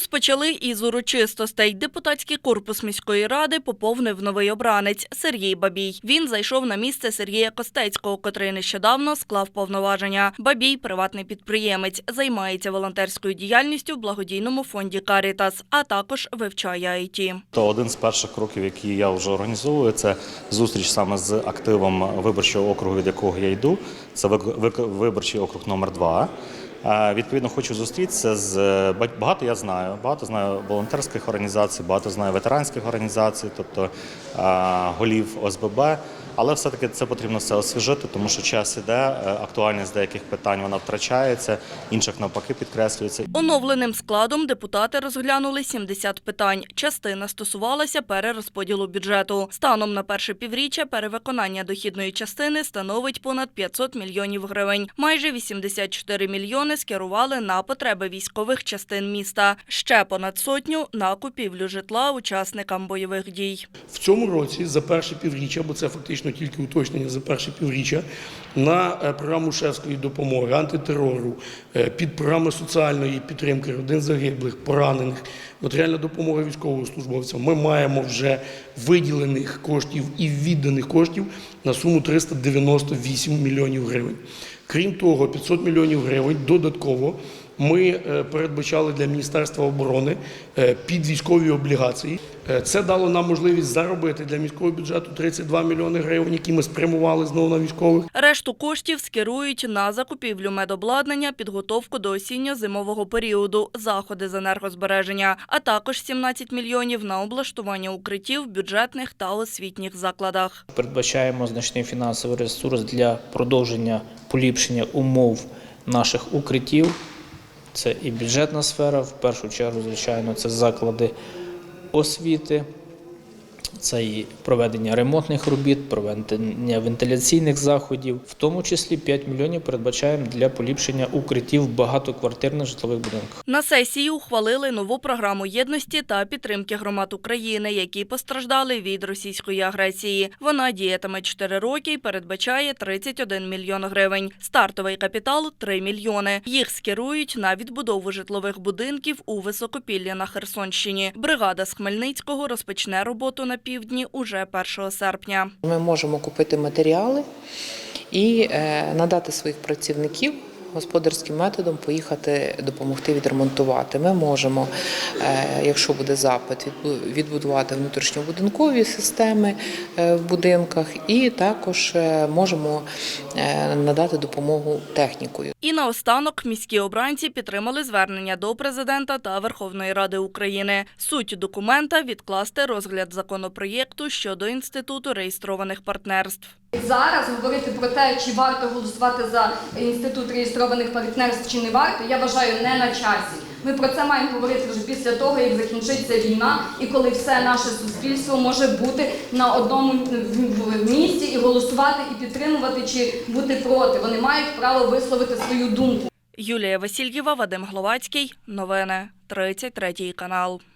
Розпочали із урочистостей. Депутатський корпус міської ради поповнив новий обранець Сергій Бабій. Він зайшов на місце Сергія Костецького, котрий нещодавно склав повноваження. Бабій приватний підприємець, займається волонтерською діяльністю в благодійному фонді Карітас, а також вивчає IT. То один з перших кроків, які я вже організовую, це зустріч саме з активом виборчого округу, від якого я йду. Це виборчий округ номер 2 Відповідно, хочу зустрітися з ба- багато. Я знаю, багато знаю волонтерських організацій, багато знаю ветеранських організацій, тобто голів ОСББ. Але все-таки це потрібно все освіжити, тому що час іде, е, актуальність деяких питань вона втрачається, інших навпаки підкреслюється. Оновленим складом депутати розглянули 70 питань. Частина стосувалася перерозподілу бюджету. Станом на перше півріччя перевиконання дохідної частини становить понад 500 мільйонів гривень. Майже 84 мільйони скерували на потреби військових частин міста. Ще понад сотню на купівлю житла учасникам бойових дій. В цьому році за перше півріччя, бо це фактично тільки уточнення за перше півріччя, на е, програму шефської допомоги, антитерору, е, під програми соціальної підтримки родин загиблих, поранених, матеріальна допомога військовослужбовцям. Ми маємо вже виділених коштів і відданих коштів на суму 398 мільйонів гривень. Крім того, 500 мільйонів гривень додатково ми е, передбачали для Міністерства оборони е, під військові облігації. Е, Це дало нам можливість заробити для міського бюджету 32 мільйони гривень, які ми спрямували знову на військових. Решту коштів скерують на закупівлю медобладнання, підготовку до осінньо-зимового періоду, заходи з енергозбереження, а також 17 мільйонів на облаштування укриттів в бюджетних та освітніх закладах. Передбачаємо значний фінансовий ресурс для продовження поліпшення умов наших укриттів. Це і бюджетна сфера, в першу чергу, звичайно, це заклади освіти, це і проведення ремонтних робіт, проведення вентиляційних заходів, в тому числі 5 мільйонів передбачаємо для поліпшення укриттів багатоквартирних житлових будинках. На сесії ухвалили нову програму єдності та підтримки громад України, які постраждали від російської агресії. Вона діятиме 4 роки і передбачає 31 мільйон гривень. Стартовий капітал 3 мільйони. Їх скерують на відбудову житлових будинків у Високопіллі на Херсонщині. Бригада з Хмельницького розпочне роботу на півдні уже 1 серпня. Ми можемо купити матеріали і е, надати своїх працівників господарським методом поїхати допомогти відремонтувати. Ми можемо, е, якщо буде запит, відбудувати внутрішньобудинкові системи е, в будинках, і також е, можемо надати допомогу технікою. І наостанок міські обранці підтримали звернення до президента та Верховної Ради України. Суть документа відкласти розгляд законопроєкту щодо інституту реєстрованих партнерств. Зараз говорити про те, чи варто голосувати за інститут реєстрованих партнерств чи не варто, я вважаю не на часі. Ми про це маємо говорити вже після того, як закінчиться війна, і коли все наше суспільство може бути на одному в місці і голосувати, і підтримувати, чи бути проти. Вони мають право висловити свою думку. Юлія Васильєва, Вадим Гловацький. Новини 33 канал.